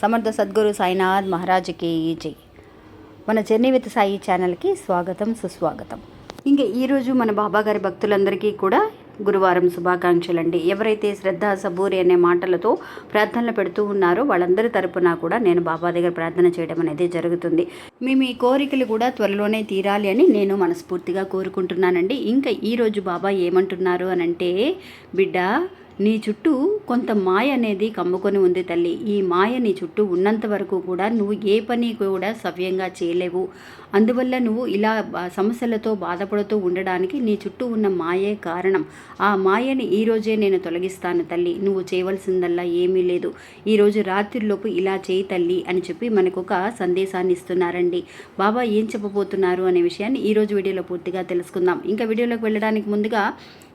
సమర్థ సద్గురు సాయినాథ్ మహారాజుకి జై. మన జర్నీ విత్ సాయి ఛానల్కి స్వాగతం సుస్వాగతం. ఇంకా ఈరోజు మన బాబా గారి భక్తులందరికీ కూడా గురువారం శుభాకాంక్షలు అండి ఎవరైతే శ్రద్ధ సబూరి అనే మాటలతో ప్రార్థనలు పెడుతూ ఉన్నారో వాళ్ళందరి తరపున కూడా నేను బాబా దగ్గర ప్రార్థన చేయడం అనేది జరుగుతుంది. మీ మీ కోరికలు కూడా త్వరలోనే తీరాలి అని నేను మనస్ఫూర్తిగా కోరుకుంటున్నానండి. ఇంకా ఈరోజు బాబా ఏమంటున్నారు అని అంటే బిడ్డ నీ చుట్టూ కొంత మాయ అనేది కమ్ముకొని ఉంది తల్లి. ఈ మాయ నీ చుట్టూ ఉన్నంత వరకు కూడా నువ్వు ఏ పని కూడా సవ్యంగా చేయలేవు. అందువల్ల నువ్వు ఇలా సమస్యలతో బాధపడుతూ ఉండడానికి నీ చుట్టూ ఉన్న మాయే కారణం. ఆ మాయని ఈ రోజే నేను తొలగిస్తాను తల్లి. నువ్వు చేయవలసిందల్లా ఏమీ లేదు. ఈరోజు రాత్రిలోపు ఇలా చేయి తల్లి అని చెప్పి మనకు ఒక సందేశాన్ని ఇస్తున్నారండి. బాబా ఏం చెప్పబోతున్నారు అనే విషయాన్ని ఈరోజు వీడియోలో పూర్తిగా తెలుసుకుందాం. ఇంకా వీడియోలోకి వెళ్ళడానికి ముందుగా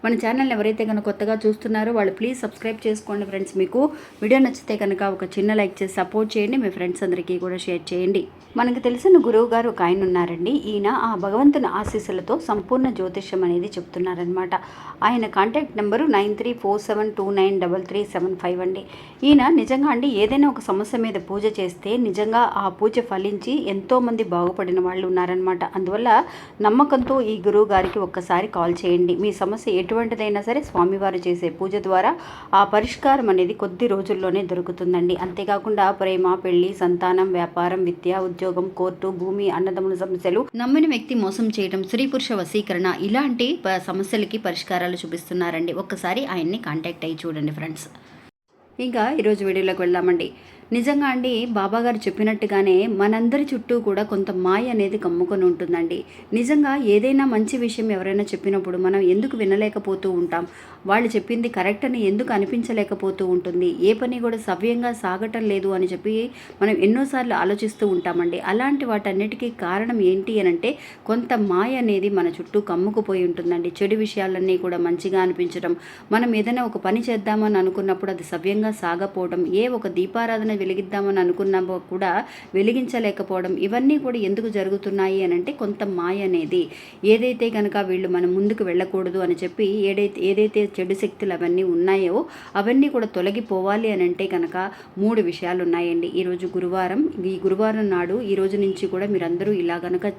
మన ఛానల్ ఎవరైతే కనుక కొత్తగా చూస్తున్నారో వాళ్ళు ప్లీజ్ సబ్స్క్రైబ్ చేసుకోండి ఫ్రెండ్స్ మీకు వీడియో నచ్చితే కనుక ఒక చిన్న లైక్ చేసి సపోర్ట్ చేయండి. మీ ఫ్రెండ్స్ అందరికీ కూడా షేర్ చేయండి. మనకు తెలిసిన గురువు గారు ఒక ఆయన ఉన్నారండి. ఈయన ఆ భగవంతుని ఆశీస్సులతో సంపూర్ణ జ్యోతిష్యం అనేది చెప్తున్నారనమాట ఆయన contact number nine three four seven two nine double three seven five అండి. ఈయన నిజంగా అండి ఏదైనా ఒక సమస్య మీద పూజ చేస్తే నిజంగా ఆ పూజ ఫలించి ఎంతోమంది బాగుపడిన వాళ్ళు ఉన్నారనమాట అందువల్ల నమ్మకంతో ఈ గురువు గారికి ఒక్కసారి కాల్ చేయండి. మీ సమస్య ఎటువంటిదైనా సరే స్వామివారు చేసే పూజ ద్వారా ఆ పరిష్కారం అనేది కొద్ది రోజుల్లోనే దొరుకుతుందండి. అంతేకాకుండా ప్రేమ పెళ్ళి సంతానం వ్యాపారం విద్య ఉద్యోగం కోర్టు భూమి అన్నదమ్ముల సమస్యలు నమ్మిన వ్యక్తి మోసం చేయడం స్త్రీ పురుష వశీకరణ ఇలాంటి సమస్యలకి పరిష్కారాలు చూపిస్తున్నారండి. ఒక్కసారి ఆయన్ని కాంటాక్ట్ అయ్యి చూడండి ఫ్రెండ్స్. ఇంకా ఈరోజు వీడియోలోకి వెళ్దామండి. నిజంగా అండి బాబా గారు చెప్పినట్టుగానే మనందరి చుట్టూ కూడా కొంత మాయ అనేది కమ్ముకొని ఉంటుందండి. నిజంగా ఏదైనా మంచి విషయం ఎవరైనా చెప్పినప్పుడు మనం ఎందుకు వినలేకపోతూ ఉంటాం? వాళ్ళు చెప్పింది కరెక్ట్ అని ఎందుకు అనిపించలేకపోతూ ఉంటుంది? ఏ పని కూడా సవ్యంగా సాగటం లేదు అని చెప్పి మనం ఎన్నోసార్లు ఆలోచిస్తూ ఉంటామండి. అలాంటి వాటన్నిటికీ కారణం ఏంటి అని అంటే కొంత మాయ అనేది మన చుట్టూ కమ్ముకుపోయి ఉంటుందండి. చెడు విషయాలన్నీ కూడా మంచిగా అనిపించడం మనం ఏదైనా ఒక పని చేద్దామని అనుకున్నప్పుడు అది సవ్యంగా సాగపోవడం ఏ ఒక దీపారాధన వెలిగిద్దామని అనుకున్నామో కూడా వెలిగించలేకపోవడం ఇవన్నీ కూడా ఎందుకు జరుగుతున్నాయి అని అంటే కొంత మాయ అనేది. ఏదైతే కనుక వీళ్ళు మనం ముందుకు వెళ్ళకూడదు అని చెప్పి ఏదైతే ఏదైతే చెడు శక్తులు అవన్నీ ఉన్నాయో అవన్నీ కూడా తొలగిపోవాలి అని అంటే కనుక మూడు విషయాలు ఉన్నాయండి. ఈరోజు గురువారం ఈ గురువారం నాడు ఈ రోజు నుంచి కూడా మీరందరూ ఇలా కనుక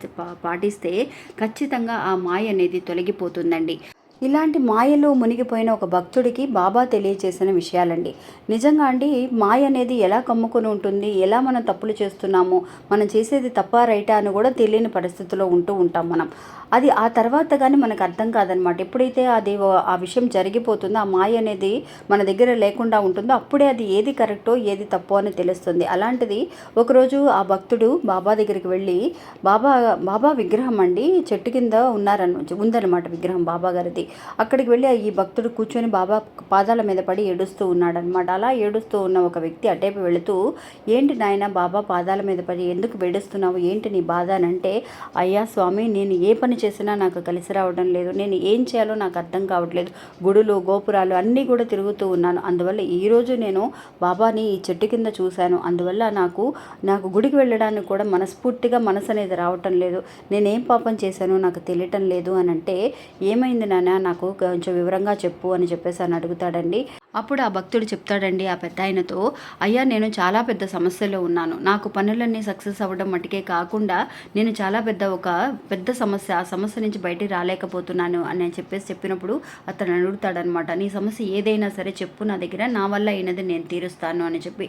పాటిస్తే ఖచ్చితంగా ఆ మాయ అనేది తొలగిపోతుందండి. ఇలాంటి మాయలో మునిగిపోయిన ఒక భక్తుడికి బాబా తెలియజేసిన విషయాలండి. నిజంగా అండి మాయ అనేది ఎలా కమ్ముకొని ఉంటుంది? ఎలా మనం తప్పులు చేస్తున్నాము? మనం చేసేది తప్ప రైటా అని కూడా తెలియని పరిస్థితిలో ఉంటూ ఉంటాం మనం. అది ఆ తర్వాత కానీ మనకు అర్థం కాదనమాట. ఎప్పుడైతే అది ఓ- ఆ విషయం జరిగిపోతుందో ఆ మాయ అనేది మన దగ్గర లేకుండా ఉంటుందో అప్పుడే అది ఏది కరెక్టో ఏది తప్పో అని తెలుస్తుంది. అలాంటిది ఒకరోజు ఆ భక్తుడు బాబా దగ్గరికి వెళ్ళి బాబా బాబా విగ్రహం అండి చెట్టు కింద ఉన్నారని ఉందన్నమాట విగ్రహం బాబా గారిది. అక్కడికి వెళ్ళి ఈ భక్తుడు కూర్చొని బాబా పాదాల మీద పడి ఏడుస్తూ ఉన్నాడనమాట అలా ఏడుస్తూ ఉన్న ఒక వ్యక్తి అటేపు వెళుతూ ఏంటి నాయన బాబా పాదాల మీద పడి ఎందుకు వేడుస్తున్నావు ఏంటి నీ బాధ? అని అంటే అయ్యా స్వామి నేను ఏ పని చేసినా నాకు కలిసి రావడం లేదు. నేను ఏం చేయాలో నాకు అర్థం కావట్లేదు. గుడులు గోపురాలు అన్నీ కూడా తిరుగుతూ ఉన్నాను. అందువల్ల ఈరోజు నేను బాబాని ఈ చెట్టు కింద చూశాను. అందువల్ల నాకు నాకు గుడికి వెళ్ళడానికి కూడా మనస్ఫూర్తిగా మనసు అనేది రావటం లేదు. నేనేం పాపం చేశానో నాకు తెలియటం లేదు. అని అంటే ఏమైంది నాన్న నాకు కొంచెం వివరంగా చెప్పు అని చెప్పేసి అని అడుగుతాడండి. అప్పుడు ఆ భక్తుడు చెప్తాడండి ఆ పెద్ద ఆయనతో అయ్యా నేను చాలా పెద్ద సమస్యలో ఉన్నాను. నాకు పనులన్నీ సక్సెస్ అవ్వడం మటుకే కాకుండా నేను చాలా పెద్ద ఒక పెద్ద సమస్య ఆ సమస్య నుంచి బయటికి రాలేకపోతున్నాను అని చెప్పేసి చెప్పినప్పుడు అతను అడుగుతాడనమాట నీ సమస్య ఏదైనా సరే చెప్పు నా దగ్గర నా వల్ల అయినది నేను తీరుస్తాను అని చెప్పి.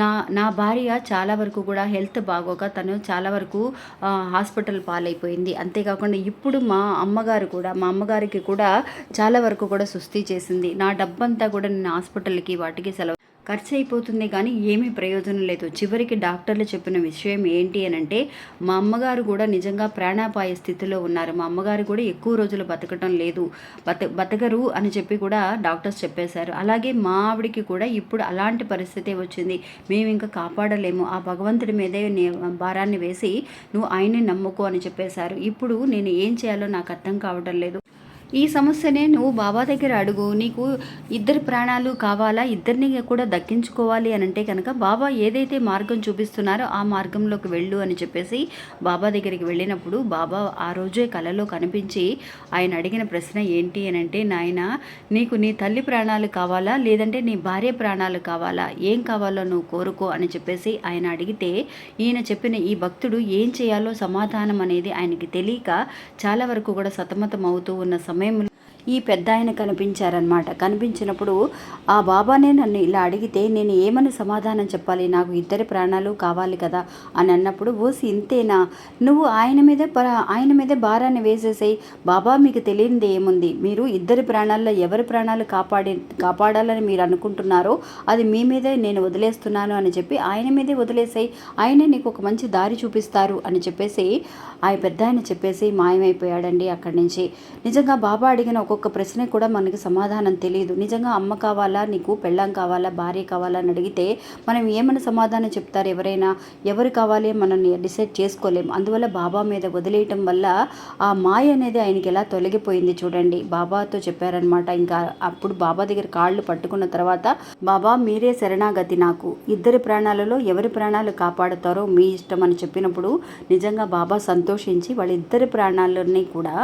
నా నా భార్య చాలా వరకు కూడా హెల్త్ బాగోక తను చాలా వరకు హాస్పిటల్ పాలైపోయింది. అంతేకాకుండా ఇప్పుడు మా అమ్మగారు కూడా మా అమ్మగారికి కూడా చాలా వరకు కూడా సుస్థి చేసింది. నా డబ్బంతా కూడా నేను హాస్పిటల్కి వాటికి సెలవు. ఖర్చు అయిపోతుంది కానీ ఏమీ ప్రయోజనం లేదు. చివరికి డాక్టర్లు చెప్పిన విషయం ఏంటి అని అంటే మా అమ్మగారు కూడా నిజంగా ప్రాణాపాయ స్థితిలో ఉన్నారు. మా అమ్మగారు కూడా ఎక్కువ రోజులు బతకటం లేదు. బత బతకరు అని చెప్పి కూడా డాక్టర్స్ చెప్పేశారు. అలాగే మా ఆవిడికి కూడా ఇప్పుడు అలాంటి పరిస్థితి వచ్చింది. మేము ఇంకా కాపాడలేము. ఆ భగవంతుడి మీదే నే- భారాన్ని వేసి నువ్వు ఆయన్ని నమ్ముకో అని చెప్పేశారు. ఇప్పుడు నేను ఏం చేయాలో నాకు అర్థం కావడం లేదు. ఈ సమస్యనే నువ్వు బాబా దగ్గర అడుగు. నీకు ఇద్దరి ప్రాణాలు కావాలా? ఇద్దరిని కూడా దక్కించుకోవాలి అని అంటే కనుక బాబా ఏదైతే మార్గం చూపిస్తున్నారో ఆ మార్గంలోకి వెళ్ళు అని చెప్పేసి బాబా దగ్గరికి వెళ్ళినప్పుడు బాబా ఆ రోజే కలలో కనిపించి ఆయన అడిగిన ప్రశ్న ఏంటి అని అంటే నాయన నీకు నీ తల్లి ప్రాణాలు కావాలా? లేదంటే నీ భార్య ప్రాణాలు కావాలా? ఏం కావాలో నువ్వు కోరుకో అని చెప్పేసి ఆయన అడిగితే ఈయన చెప్పిన ఈ భక్తుడు ఏం చేయాలో సమాధానం అనేది ఆయనకి తెలియక చాలా వరకు కూడా సతమతం అవుతూ ఉన్న సమయం సమయంలో ఈ పెద్ద ఆయన కనిపించారనమాట కనిపించినప్పుడు ఆ బాబానే నన్ను ఇలా అడిగితే నేను ఏమని సమాధానం చెప్పాలి? నాకు ఇద్దరి ప్రాణాలు కావాలి కదా? అని అన్నప్పుడు ఓసి ఇంతేనా? నువ్వు ఆయన మీదే ప ఆయన మీదే భారాన్ని వేసేసాయి. బాబా మీకు తెలియనిది ఏముంది? మీరు ఇద్దరి ప్రాణాల్లో ఎవరి ప్రాణాలు కాపాడి కాపాడాలని మీరు అనుకుంటున్నారో అది మీ మీదే నేను వదిలేస్తున్నాను అని చెప్పి ఆయన మీదే వదిలేసాయి. ఆయనే నీకు ఒక మంచి దారి చూపిస్తారు అని చెప్పేసి ఆ పెద్ద ఆయన చెప్పేసి మాయమైపోయాడండి అక్కడి నుంచి. నిజంగా బాబా అడిగిన ఒక్కొక్క ప్రశ్న కూడా మనకి సమాధానం తెలియదు నిజంగా అమ్మ కావాలా నీకు పెళ్ళాం కావాలా భార్య కావాలా అని అడిగితే మనం ఏమని సమాధానం చెప్తారు ఎవరైనా? ఎవరు కావాలి మనం డిసైడ్ చేసుకోలేం. అందువల్ల బాబా మీద వదిలేయటం వల్ల ఆ మాయ అనేది ఆయనకి ఎలా తొలగిపోయింది చూడండి. బాబాతో చెప్పారనమాట ఇంకా అప్పుడు బాబా దగ్గర కాళ్ళు పట్టుకున్న తర్వాత బాబా మీరే శరణాగతి నాకు. ఇద్దరి ప్రాణాలలో ఎవరి ప్రాణాలు కాపాడుతారో మీ ఇష్టం అని చెప్పినప్పుడు నిజంగా బాబా సంతోషించి వాళ్ళిద్దరి ప్రాణాలని కూడా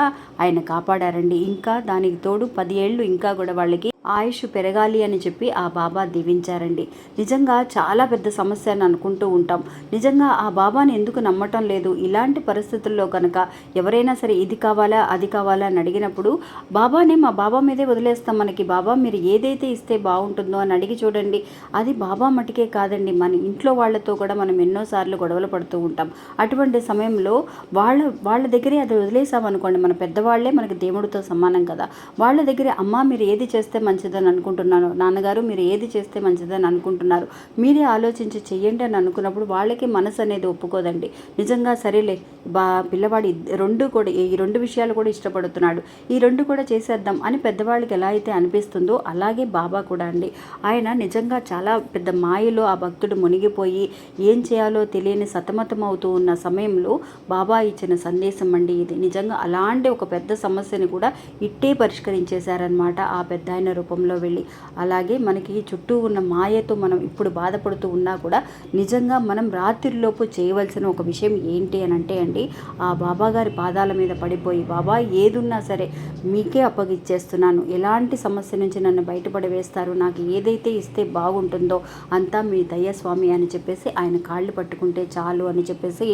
ఆయన కాపాడారండి. ఇంకా దాని దానికి తోడు పది ఏళ్ళు ఇంకా కూడా వాళ్ళకి ఆయుష్ పెరగాలి అని చెప్పి ఆ బాబా దీవించారండి. నిజంగా చాలా పెద్ద సమస్య అని అనుకుంటూ ఉంటాం. నిజంగా ఆ బాబాని ఎందుకు నమ్మటం లేదు? ఇలాంటి పరిస్థితుల్లో కనుక ఎవరైనా సరే ఇది కావాలా అది కావాలా అని అడిగినప్పుడు బాబానే మా బాబా మీదే వదిలేస్తాం. మనకి బాబా మీరు ఏదైతే ఇస్తే బాగుంటుందో అని అడిగి చూడండి. అది బాబా మటుకే కాదండి. మన ఇంట్లో వాళ్ళతో కూడా మనం ఎన్నోసార్లు గొడవలు పడుతూ ఉంటాం. అటువంటి సమయంలో వాళ్ళ వాళ్ళ దగ్గరే అది వదిలేసామనుకోండి మన పెద్దవాళ్ళే మనకి దేవుడితో సమానం కదా. వాళ్ళ దగ్గరే అమ్మ మీరు ఏది చేస్తే మంచిదని అనుకుంటున్నాను. నాన్నగారు మీరు ఏది చేస్తే మంచిదని అనుకుంటున్నారు. మీరే ఆలోచించి చెయ్యండి అని అనుకున్నప్పుడు వాళ్ళకి మనసు అనేది ఒప్పుకోదండి. నిజంగా సరేలే బా పిల్లవాడి రెండు కూడా ఈ రెండు విషయాలు కూడా ఇష్టపడుతున్నాడు. ఈ రెండు కూడా చేసేద్దాం అని పెద్దవాళ్ళకి ఎలా అయితే అనిపిస్తుందో అలాగే బాబా కూడా అండి. ఆయన నిజంగా చాలా పెద్ద మాయలో ఆ భక్తుడు మునిగిపోయి ఏం చేయాలో తెలియని సతమతం అవుతూ ఉన్న సమయంలో బాబా ఇచ్చిన సందేశం అండి ఇది. నిజంగా అలాంటి ఒక పెద్ద సమస్యని కూడా ఇట్టే పరిష్కరించేశారనమాట ఆ పెద్ద ఆయన రూపంలో వెళ్ళి అలాగే మనకి చుట్టూ ఉన్న మాయతో మనం ఇప్పుడు బాధపడుతూ ఉన్నా కూడా నిజంగా మనం రాత్రిలోపు చేయవలసిన ఒక విషయం ఏంటి అని అంటే అండి ఆ బాబా గారి పాదాల మీద పడిపోయి బాబా ఏదున్నా సరే మీకే అప్పగిచ్చేస్తున్నాను. ఎలాంటి సమస్య నుంచి నన్ను బయటపడవేస్తారు నాకు ఏదైతే ఇస్తే బాగుంటుందో అంతా మీ దయ్యస్వామి అని చెప్పేసి ఆయన కాళ్ళు పట్టుకుంటే చాలు అని చెప్పేసి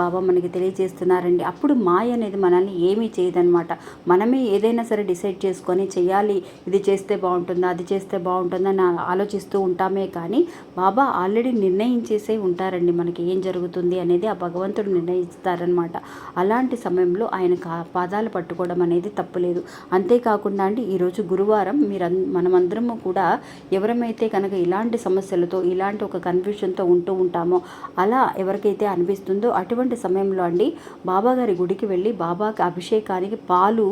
బాబా మనకి తెలియజేస్తున్నారండి. అప్పుడు మాయ అనేది మనల్ని ఏమీ చేయదనమాట మనమే ఏదైనా సరే డిసైడ్ చేసుకొని చేయాలి ఇది చేస్తే బాగుంటుందా అది చేస్తే బాగుంటుందని ఆలోచిస్తూ ఉంటామే కానీ బాబా ఆల్రెడీ నిర్ణయించేసే ఉంటారండి మనకి ఏం జరుగుతుంది అనేది ఆ భగవంతుడు నిర్ణయిస్తారనమాట అలాంటి సమయంలో ఆయన కా పాదాలు పట్టుకోవడం అనేది తప్పులేదు. అంతేకాకుండా అండి ఈరోజు గురువారం మీరు మనమందరము కూడా ఎవరమైతే కనుక ఇలాంటి సమస్యలతో ఇలాంటి ఒక కన్ఫ్యూషన్తో ఉంటూ ఉంటామో అలా ఎవరికైతే అనిపిస్తుందో అటువంటి సమయంలో అండి బాబాగారి గుడికి వెళ్ళి బాబాకి అభిషేకానికి పాలు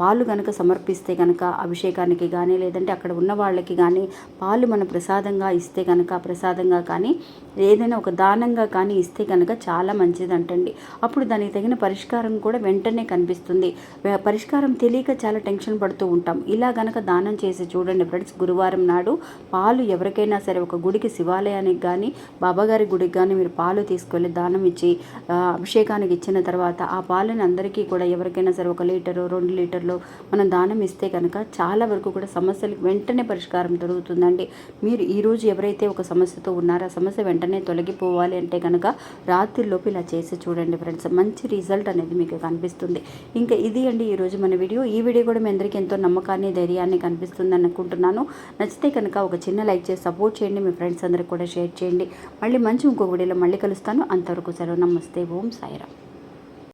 పాలు కనుక సమర్పిస్తే కనుక అభిషేకానికి కానీ లేదంటే అక్కడ ఉన్న వాళ్ళకి కానీ పాలు మన ప్రసాదంగా ఇస్తే కనుక ప్రసాదంగా కానీ ఏదైనా ఒక దానంగా కానీ ఇస్తే కనుక చాలా మంచిదంటండి. అప్పుడు దానికి తగిన పరిష్కారం కూడా వెంటనే కనిపిస్తుంది. పరిష్కారం తెలియక చాలా టెన్షన్ పడుతూ ఉంటాం. ఇలా గనక దానం చేసి చూడండి ఫ్రెండ్స్ గురువారం నాడు పాలు ఎవరికైనా సరే ఒక గుడికి శివాలయానికి కానీ బాబాగారి గుడికి కానీ మీరు పాలు తీసుకెళ్ళి దానం ఇచ్చి అభిషేకానికి ఇచ్చిన తర్వాత ఆ పాలను అందరికీ కూడా ఎవరికైనా సరే ఒక లీటరు రెండు లీటర్లు మనం దానం ఇస్తే కనుక చాలా వరకు కూడా సమస్యలకు వెంటనే పరిష్కారం దొరుకుతుందండి. మీరు ఈరోజు ఎవరైతే ఒక సమస్యతో ఉన్నారో ఆ సమస్య వెంటనే తొలగిపోవాలి అంటే కనుక రాత్రిలోపు ఇలా చేసి చూడండి ఫ్రెండ్స్. మంచి రిజల్ట్ అనేది మీకు కనిపిస్తుంది. ఇంకా ఇది అండి ఈరోజు మన వీడియో. ఈ వీడియో కూడా మీ అందరికీ ఎంతో నమ్మకాన్ని ధైర్యాన్ని కనిపిస్తుంది అనుకుంటున్నాను. నచ్చితే కనుక ఒక చిన్న లైక్ చేసి సపోర్ట్ చేయండి. మీ ఫ్రెండ్స్ అందరికి కూడా షేర్ చేయండి. మళ్ళీ మంచి ఇంకో వీడియోలో మళ్ళీ కలుస్తాను. అంతవరకు సెలవు నమస్తే. ఓం సాయిరా